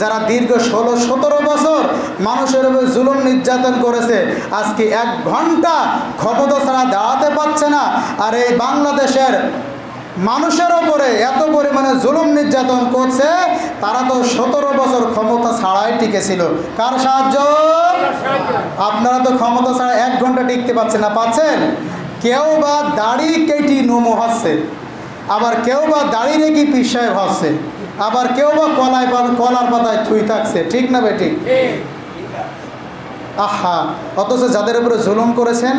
যারা দীর্ঘ ষোলো, সতেরো বছর মানুষের উপর জুলুম নির্যাতন করেছে, আজকে এক ঘণ্টা ক্ষমতা ছাড়া দাঁড়াতে পারছে না। আর এই বাংলাদেশের মানুষের ওপরে এত পরিমাণে জুলুম নির্যাতন করছে, তারা তো সতেরো বছর ক্ষমতা ছাড়াই টিকেছিল। কার সাহায্য? আপনারা তো ক্ষমতা ছাড়া এক ঘণ্টা টিকতে পারছেন না পাচ্ছেন কেউ বা দাড়ি কেটি নোমো হচ্ছে, আবার কেউ বা দাড়ি রেখে পিসায় হচ্ছে। আবার কেউ বা কলায় কলার পাতায় থুই থাকছে ঠিক না বেটি আহা অথচ যাদের উপরে জুলুম করেছেন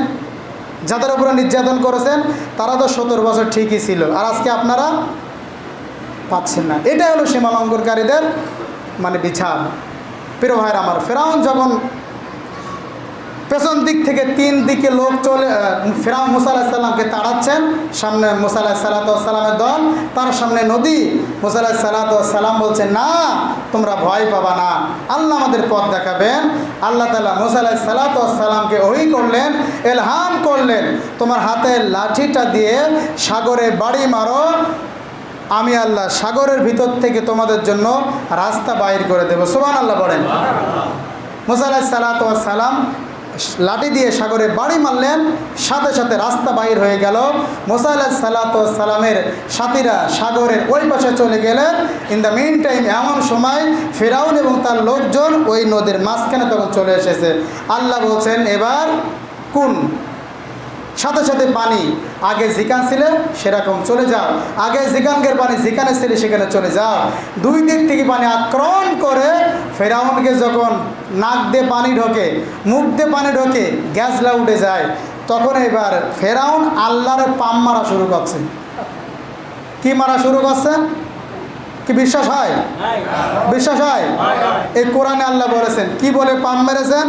যাদের উপরে নির্যাতন করেছেন তারা তো সতেরো বছর ঠিকই ছিল আর আজকে আপনারা পাচ্ছেন না। এটাই হলো সীমা লঙ্ঘনকারীদের মানে বিচার। প্রিয় ভাইয়ের আমার ফেরাউন যখন পেছন দিক থেকে তিন দিকে লোক চলে ফেরাউন মুসা তাড়াচ্ছেন। সামনে মুসা আলাহ সালাতামের দল, তার সামনে নদী মুসা আলাহ সালাতাম বলছেন না, তোমরা ভয় পাবা না। আল্লাহ আমাদের পথ দেখাবেন। আল্লাহ তালা মুসা আলাহ সালাতামকে ওই করলেন, এলহাম করলেন, তোমার হাতের লাঠিটা দিয়ে সাগরে বাড়ি মারো। আমি আল্লাহ সাগরের ভিতর থেকে তোমাদের জন্য রাস্তা বাইর করে দেবো। সোমান আল্লাহ বলেন। মুসা আলাহ সালাম লাঠি দিয়ে সাগরে বাড়ি মারলেন, সাথে সাথে রাস্তা বাইর হয়ে গেল। মোসা সালামের সাথীরা সাগরের ওই পাশে চলে গেলেন। ইন দ্য মেইন টাইম এমন সময় ফেরাউন এবং তার লোকজন ওই নদীর মাঝখানে তখন চলে এসেছে। আল্লাহ বলছেন, এবার কোন, সাথে সাথে পানি, আগে জিকান ছিলে সেরকম চলে যাও। আগে জিকানকের পানি জিকানে ছিলে সেখানে চলে যাও। দুই দিক থেকে পানি আক্রমণ করে ফেরাউনকে যখন নাক দিয়ে পানি ঢোকে মুখ দিয়ে পানি ঢোকে গ্যাসলা উঠে যায় তখন এবার ফেরাউন আল্লাহর পাম মারা শুরু করছে। কি মারা শুরু করছে? কি বিশ্বাস হয়? বিশ্বাস হয়? এই কোরআনে আল্লাহ বলেছেন কি বলে পাম মেরেছেন?